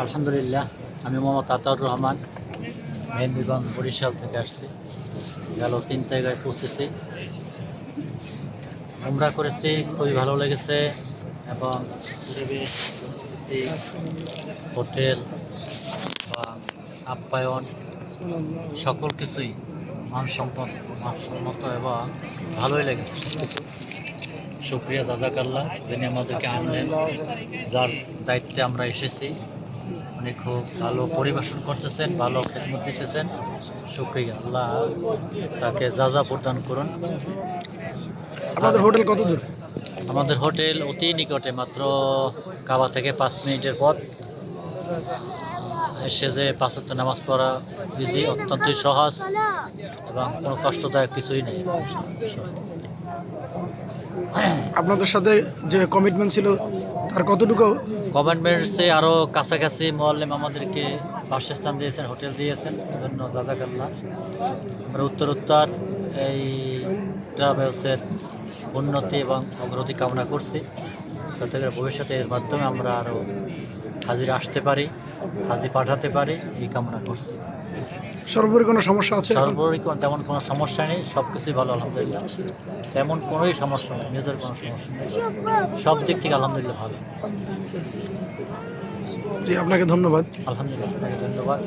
আলহামদুলিল্লাহ, আমি মোহাম্মদ আতাউর রহমান, মেহেন্দিগঞ্জ বরিশাল থেকে আসছি। গেল তিন জায়গায় পৌঁছেছি। আমরা করেছি, খুবই ভালো লেগেছে এবং হোটেল বা আপ্যায়ন সকল কিছুই মানসম্পদ মানসম্মত এবং ভালোই লেগেছে সব কিছু শুক্রিয়া জাজাকাল্লাহ যিনি আমাদেরকে আনলেন, যার দায়িত্বে আমরা এসেছি। উনি খুব ভালো পরিবেশন করতেছেন ভালো খেদমত দিতেছেন। শুক্রিয়া আল্লাহ তাকে যা যা প্রদান করুন। আপনাদের হোটেল কত দূর আমাদের হোটেল অতি নিকটে মাত্র কাবা থেকে পাঁচ মিনিটের পথ। এসে যে পাঁচত্ব নামাজ পড়া ইজি অত্যন্তই সহজ এবং কোনো কষ্টদায়ক কিছুই নেই। আপনাদের সাথে যে কমিটমেন্ট ছিল তার কতটুকু গভর্নমেন্টসে আরও কাছাকাছি মোয়াল্লেম আমাদেরকে বাসস্থান দিয়েছেন, হোটেল দিয়েছেন এজন্য জাজাকাল্লাহ আমরা উত্তর উত্তর এই ট্রাভেলসের উন্নতি এবং অগ্রগতি কামনা করছি। সাথে ভবিষ্যতে এর মাধ্যমে আমরা আরও হাজির আসতে পারি হাজির পাঠাতে পারি, এই কামনা করছি। সর্বোপরি কোনো সমস্যা আছে? সর্বোপরি কোনো তেমন কোনো সমস্যা নেই সব কিছুই ভালো আলহামদুলিল্লাহ। তেমন কোনোই সমস্যা নেই নিজের কোনো সমস্যা নেই। সব দিক থেকে আলহামদুলিল্লাহ ভালো। জি আপনাকে ধন্যবাদ। আলহামদুলিল্লাহ আপনাকে ধন্যবাদ।